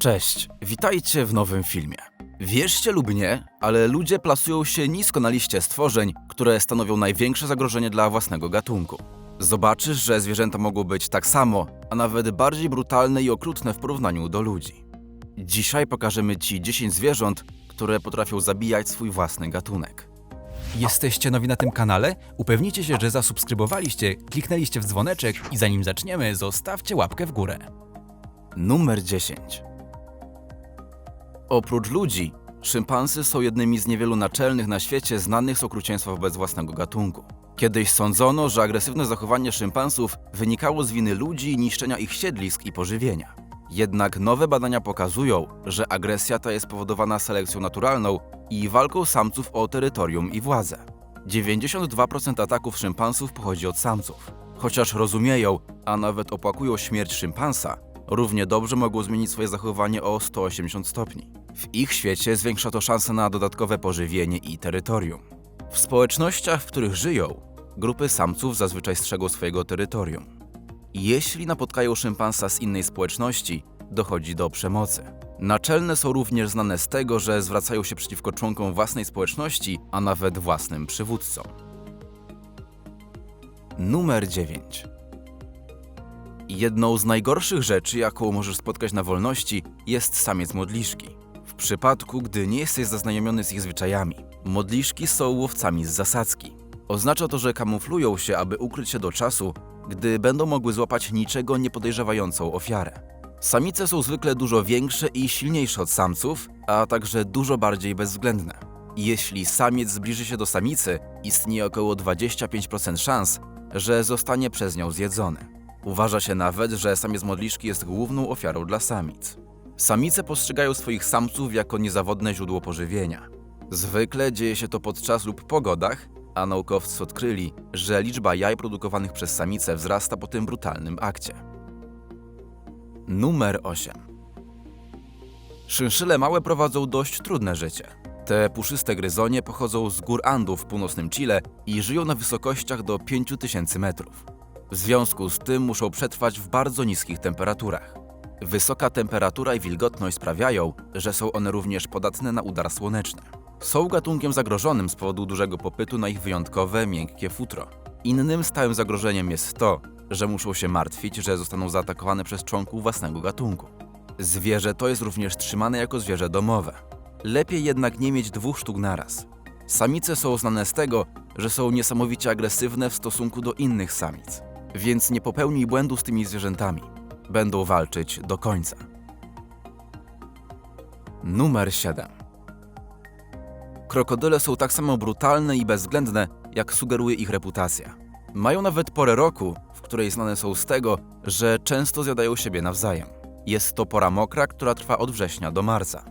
Cześć, witajcie w nowym filmie. Wierzcie lub nie, ale ludzie plasują się nisko na liście stworzeń, które stanowią największe zagrożenie dla własnego gatunku. Zobaczysz, że zwierzęta mogą być tak samo, a nawet bardziej brutalne i okrutne w porównaniu do ludzi. Dzisiaj pokażemy Ci 10 zwierząt, które potrafią zabijać swój własny gatunek. Jesteście nowi na tym kanale? Upewnijcie się, że zasubskrybowaliście, kliknęliście w dzwoneczek i zanim zaczniemy, zostawcie łapkę w górę. Numer 10. Oprócz ludzi, szympansy są jednymi z niewielu naczelnych na świecie znanych z okrucieństwa wobec własnego gatunku. Kiedyś sądzono, że agresywne zachowanie szympansów wynikało z winy ludzi i niszczenia ich siedlisk i pożywienia. Jednak nowe badania pokazują, że agresja ta jest powodowana selekcją naturalną i walką samców o terytorium i władzę. 92% ataków szympansów pochodzi od samców. Chociaż rozumieją, a nawet opłakują śmierć szympansa, równie dobrze mogą zmienić swoje zachowanie o 180 stopni. W ich świecie zwiększa to szanse na dodatkowe pożywienie i terytorium. W społecznościach, w których żyją, grupy samców zazwyczaj strzegą swojego terytorium. Jeśli napotkają szympansa z innej społeczności, dochodzi do przemocy. Naczelne są również znane z tego, że zwracają się przeciwko członkom własnej społeczności, a nawet własnym przywódcom. Numer 9. Jedną z najgorszych rzeczy, jaką możesz spotkać na wolności, jest samiec modliszki. Przypadku, gdy nie jesteś zaznajomiony z ich zwyczajami. Modliszki są łowcami z zasadzki. Oznacza to, że kamuflują się, aby ukryć się do czasu, gdy będą mogły złapać niczego nie podejrzewającą ofiarę. Samice są zwykle dużo większe i silniejsze od samców, a także dużo bardziej bezwzględne. Jeśli samiec zbliży się do samicy, istnieje około 25% szans, że zostanie przez nią zjedzony. Uważa się nawet, że samiec modliszki jest główną ofiarą dla samic. Samice postrzegają swoich samców jako niezawodne źródło pożywienia. Zwykle dzieje się to podczas lub po godach, a naukowcy odkryli, że liczba jaj produkowanych przez samice wzrasta po tym brutalnym akcie. Numer 8. Szynszyle małe prowadzą dość trudne życie. Te puszyste gryzonie pochodzą z gór Andów w północnym Chile i żyją na wysokościach do 5000 metrów. W związku z tym muszą przetrwać w bardzo niskich temperaturach. Wysoka temperatura i wilgotność sprawiają, że są one również podatne na udar słoneczny. Są gatunkiem zagrożonym z powodu dużego popytu na ich wyjątkowe, miękkie futro. Innym stałym zagrożeniem jest to, że muszą się martwić, że zostaną zaatakowane przez członków własnego gatunku. Zwierzę to jest również trzymane jako zwierzę domowe. Lepiej jednak nie mieć dwóch sztuk naraz. Samice są znane z tego, że są niesamowicie agresywne w stosunku do innych samic, więc nie popełnij błędu z tymi zwierzętami. Będą walczyć do końca. Numer 7. Krokodyle są tak samo brutalne i bezwzględne, jak sugeruje ich reputacja. Mają nawet porę roku, w której znane są z tego, że często zjadają siebie nawzajem. Jest to pora mokra, która trwa od września do marca.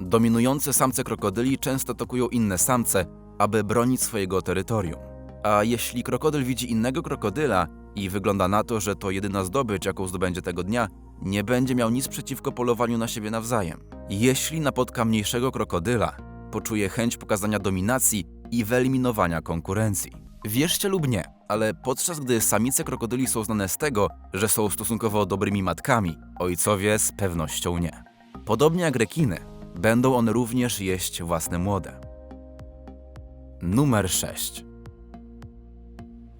Dominujące samce krokodyli często atakują inne samce, aby bronić swojego terytorium. A jeśli krokodyl widzi innego krokodyla i wygląda na to, że to jedyna zdobycz, jaką zdobędzie tego dnia, nie będzie miał nic przeciwko polowaniu na siebie nawzajem. Jeśli napotka mniejszego krokodyla, poczuje chęć pokazania dominacji i wyeliminowania konkurencji. Wierzcie lub nie, ale podczas gdy samice krokodyli są znane z tego, że są stosunkowo dobrymi matkami, ojcowie z pewnością nie. Podobnie jak rekiny, będą one również jeść własne młode. Numer 6.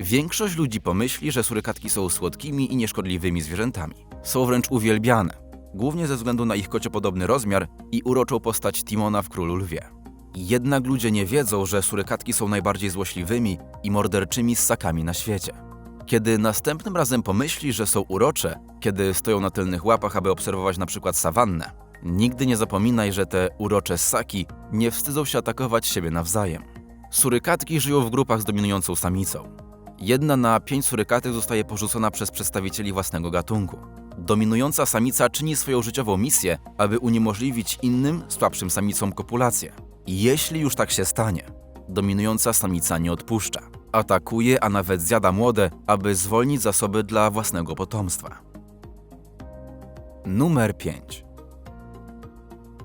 Większość ludzi pomyśli, że surykatki są słodkimi i nieszkodliwymi zwierzętami. Są wręcz uwielbiane, głównie ze względu na ich kociopodobny rozmiar i uroczą postać Timona w Królu Lwie. Jednak ludzie nie wiedzą, że surykatki są najbardziej złośliwymi i morderczymi ssakami na świecie. Kiedy następnym razem pomyśli, że są urocze, kiedy stoją na tylnych łapach, aby obserwować na przykład sawannę, nigdy nie zapominaj, że te urocze ssaki nie wstydzą się atakować siebie nawzajem. Surykatki żyją w grupach z dominującą samicą. Jedna na pięć surykatek zostaje porzucona przez przedstawicieli własnego gatunku. Dominująca samica czyni swoją życiową misję, aby uniemożliwić innym, słabszym samicom kopulację. Jeśli już tak się stanie, dominująca samica nie odpuszcza. Atakuje, a nawet zjada młode, aby zwolnić zasoby dla własnego potomstwa. Numer 5.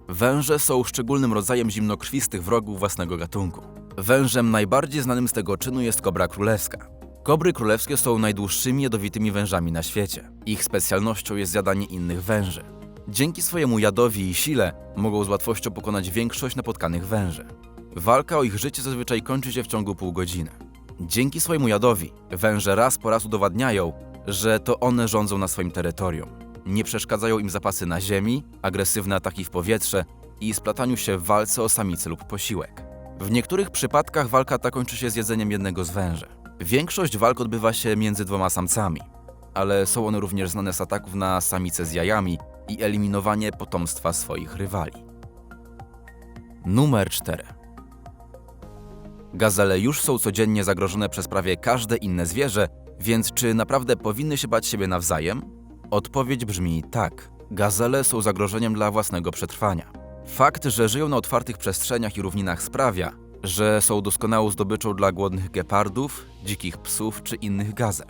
Węże są szczególnym rodzajem zimnokrwistych wrogów własnego gatunku. Wężem najbardziej znanym z tego czynu jest kobra królewska. Kobry królewskie są najdłuższymi jadowitymi wężami na świecie. Ich specjalnością jest zjadanie innych węży. Dzięki swojemu jadowi i sile mogą z łatwością pokonać większość napotkanych węży. Walka o ich życie zazwyczaj kończy się w ciągu pół godziny. Dzięki swojemu jadowi węże raz po raz udowadniają, że to one rządzą na swoim terytorium. Nie przeszkadzają im zapasy na ziemi, agresywne ataki w powietrze i splataniu się w walce o samicę lub posiłek. W niektórych przypadkach walka ta kończy się z jedzeniem jednego z węży. Większość walk odbywa się między dwoma samcami, ale są one również znane z ataków na samice z jajami i eliminowanie potomstwa swoich rywali. Numer 4. Gazele już są codziennie zagrożone przez prawie każde inne zwierzę, więc czy naprawdę powinny się bać siebie nawzajem? Odpowiedź brzmi tak. Gazele są zagrożeniem dla własnego przetrwania. Fakt, że żyją na otwartych przestrzeniach i równinach sprawia, że są doskonałą zdobyczą dla głodnych gepardów, dzikich psów czy innych gazel.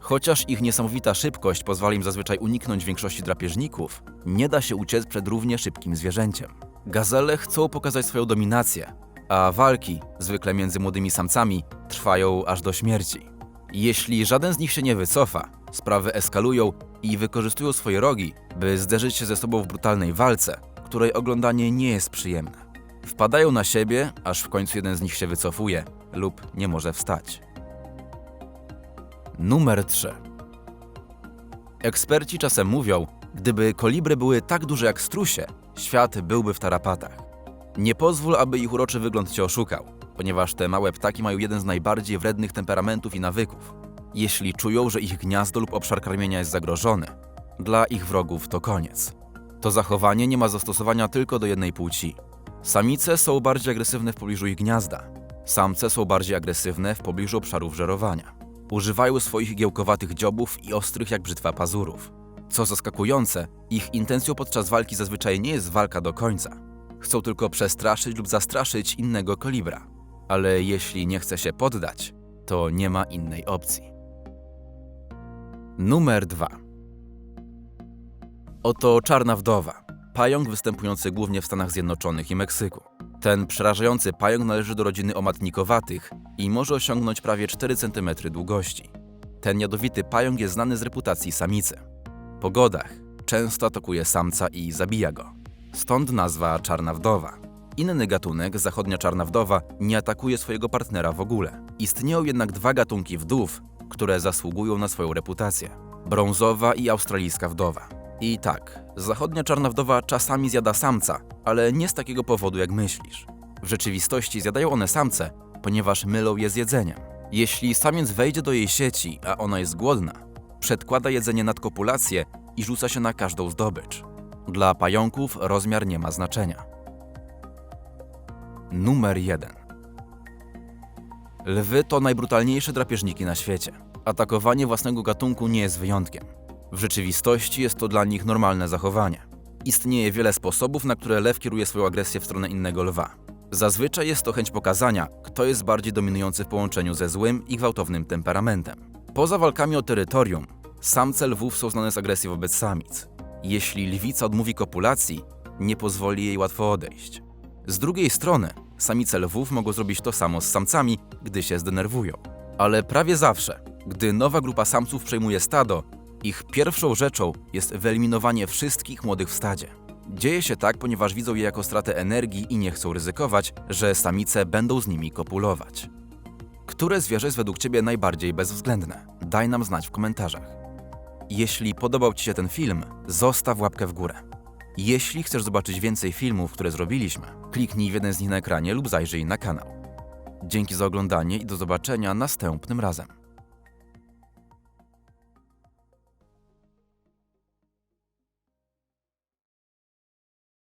Chociaż ich niesamowita szybkość pozwala im zazwyczaj uniknąć większości drapieżników, nie da się uciec przed równie szybkim zwierzęciem. Gazele chcą pokazać swoją dominację, a walki, zwykle między młodymi samcami, trwają aż do śmierci. Jeśli żaden z nich się nie wycofa, sprawy eskalują i wykorzystują swoje rogi, by zderzyć się ze sobą w brutalnej walce, której oglądanie nie jest przyjemne. Wpadają na siebie, aż w końcu jeden z nich się wycofuje lub nie może wstać. Numer 3. Eksperci czasem mówią, gdyby kolibry były tak duże jak strusie, świat byłby w tarapatach. Nie pozwól, aby ich uroczy wygląd cię oszukał, ponieważ te małe ptaki mają jeden z najbardziej wrednych temperamentów i nawyków. Jeśli czują, że ich gniazdo lub obszar karmienia jest zagrożony, dla ich wrogów to koniec. To zachowanie nie ma zastosowania tylko do jednej płci. Samice są bardziej agresywne w pobliżu ich gniazda. Samce są bardziej agresywne w pobliżu obszarów żerowania. Używają swoich giełkowatych dziobów i ostrych jak brzytwa pazurów. Co zaskakujące, ich intencją podczas walki zazwyczaj nie jest walka do końca. Chcą tylko przestraszyć lub zastraszyć innego kolibra. Ale jeśli nie chce się poddać, to nie ma innej opcji. Numer 2. Oto czarna wdowa. Pająk występujący głównie w Stanach Zjednoczonych i Meksyku. Ten przerażający pająk należy do rodziny omatnikowatych i może osiągnąć prawie 4 cm długości. Ten jadowity pająk jest znany z reputacji samicy. Po godach często atakuje samca i zabija go. Stąd nazwa czarna wdowa. Inny gatunek, zachodnia czarna wdowa, nie atakuje swojego partnera w ogóle. Istnieją jednak dwa gatunki wdów, które zasługują na swoją reputację. Brązowa i australijska wdowa. I tak, zachodnia czarna wdowa czasami zjada samca, ale nie z takiego powodu jak myślisz. W rzeczywistości zjadają one samce, ponieważ mylą je z jedzeniem. Jeśli samiec wejdzie do jej sieci, a ona jest głodna, przedkłada jedzenie nad kopulację i rzuca się na każdą zdobycz. Dla pająków rozmiar nie ma znaczenia. Numer 1. Lwy to najbrutalniejsze drapieżniki na świecie. Atakowanie własnego gatunku nie jest wyjątkiem. W rzeczywistości jest to dla nich normalne zachowanie. Istnieje wiele sposobów, na które lew kieruje swoją agresję w stronę innego lwa. Zazwyczaj jest to chęć pokazania, kto jest bardziej dominujący w połączeniu ze złym i gwałtownym temperamentem. Poza walkami o terytorium, samce lwów są znane z agresji wobec samic. Jeśli lwica odmówi kopulacji, nie pozwoli jej łatwo odejść. Z drugiej strony, samice lwów mogą zrobić to samo z samcami, gdy się zdenerwują. Ale prawie zawsze, gdy nowa grupa samców przejmuje stado, ich pierwszą rzeczą jest wyeliminowanie wszystkich młodych w stadzie. Dzieje się tak, ponieważ widzą je jako stratę energii i nie chcą ryzykować, że samice będą z nimi kopulować. Które zwierzę jest według Ciebie najbardziej bezwzględne? Daj nam znać w komentarzach. Jeśli podobał Ci się ten film, zostaw łapkę w górę. Jeśli chcesz zobaczyć więcej filmów, które zrobiliśmy, kliknij w jeden z nich na ekranie lub zajrzyj na kanał. Dzięki za oglądanie i do zobaczenia następnym razem.